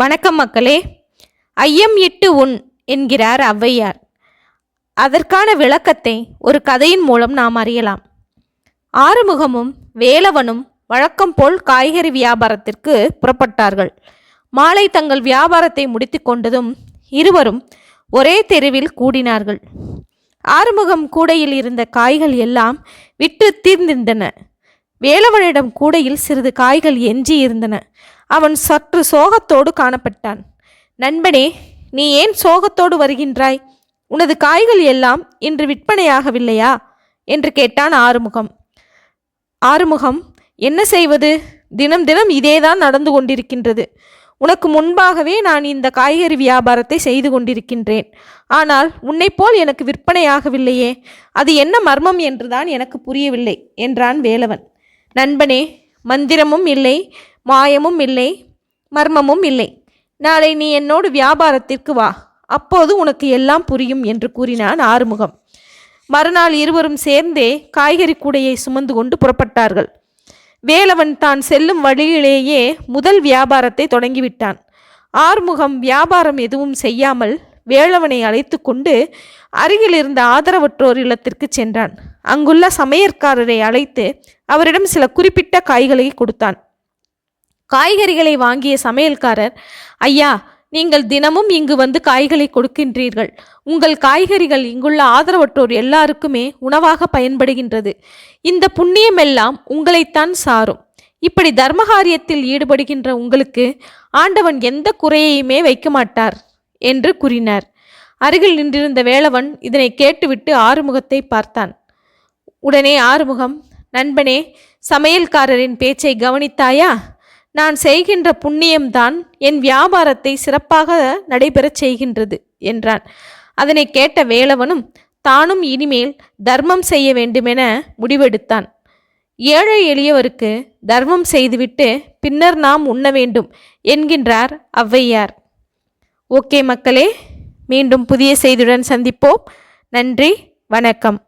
வணக்கம் மக்களே. ஐயம் இட்டு உன் என்கிறார் ஔவையார். அதற்கான விளக்கத்தை ஒரு கதையின் மூலம் நாம் அறியலாம். ஆறுமுகமும் வேலவனும் வழக்கம் போல் காய்கறி வியாபாரத்திற்கு புறப்பட்டார்கள். மாலை தங்கள் வியாபாரத்தை முடித்து கொண்டதும் இருவரும் ஒரே தெருவில் கூடினார்கள். ஆறுமுகம் கூடையில் இருந்த காய்கள் எல்லாம் விட்டு தீர்ந்திருந்தன. வேலவனிடம் கூடையில் சிறிது காய்கள் எஞ்சி இருந்தன அவன் சற்று சோகத்தோடு காணப்பட்டான். நண்பனே நீ ஏன் சோகத்தோடு வருகின்றாய்? உனது காய்கள் எல்லாம் இன்று விற்பனையாகவில்லையா? என்று கேட்டான் ஆறுமுகம். ஆறுமுகம் என்ன செய்வது? தினம் தினம் இதேதான் நடந்து கொண்டிருக்கின்றது. உனக்கு முன்பாகவே நான் இந்த காய்கறி வியாபாரத்தை செய்து கொண்டிருக்கின்றேன். ஆனால் உன்னைப் போல் எனக்கு விற்பனையாகவில்லையே. அது என்ன மர்மம் என்றுதான் எனக்கு புரியவில்லை என்றான் வேலவன். நண்பனே மந்திரமும் இல்லை மாயமும் இல்லை மர்மமும் இல்லை. நாளை நீ என்னோடு வியாபாரத்திற்கு வா. அப்போது உனக்கு எல்லாம் புரியும் என்று கூறினான் ஆறுமுகம். மறுநாள் இருவரும் சேர்ந்தே காய்கறி கூடையை சுமந்து கொண்டு புறப்பட்டார்கள். வேலவன் தான் செல்லும் வழியிலேயே முதல் வியாபாரத்தை தொடங்கிவிட்டான். ஆறுமுகம் வியாபாரம் எதுவும் செய்யாமல் வேளவனை அழைத்து கொண்டு அருகில் இருந்த ஆதரவற்றோர் இல்லத்திற்கு சென்றான். அங்குள்ள சமையற்காரரை அழைத்து அவரிடம் சில குறிப்பிட்ட காய்களை கொடுத்தான். காய்கறிகளை வாங்கிய சமையல்காரர் ஐயா நீங்கள் தினமும் இங்கு வந்து காய்களை கொடுக்கின்றீர்கள். உங்கள் காய்கறிகள் இங்குள்ள ஆதரவற்றோர் எல்லாருக்குமே உணவாக பயன்படுகின்றது. இந்த புண்ணியமெல்லாம் உங்களைத்தான் சாரும். இப்படி தர்மகாரியத்தில் ஈடுபடுகின்ற உங்களுக்கு ஆண்டவன் எந்த குறையையுமே வைக்க மாட்டார். என்று கூறினார். அருகில் நின்றிருந்த வேலவன் இதனை கேட்டுவிட்டு ஆறுமுகத்தை பார்த்தான். உடனே ஆறுமுகம் நண்பனே சமையல்காரரின் பேச்சை கவனித்தாயா? நான் செய்கின்ற புண்ணியம்தான் என் வியாபாரத்தை சிறப்பாக நடைபெறச் செய்கின்றது என்றான். அதனை கேட்ட வேலவனும் தானும் இனிமேல் தர்மம் செய்ய வேண்டுமென முடிவெடுத்தான். ஏழை எளியவருக்கு தர்மம் செய்துவிட்டு பின்னர் நாம் உண்ண வேண்டும் என்கின்றார் ஔவையார். ஓகே மக்களே மீண்டும் புதிய செய்தியுடன் சந்திப்போம். நன்றி வணக்கம்.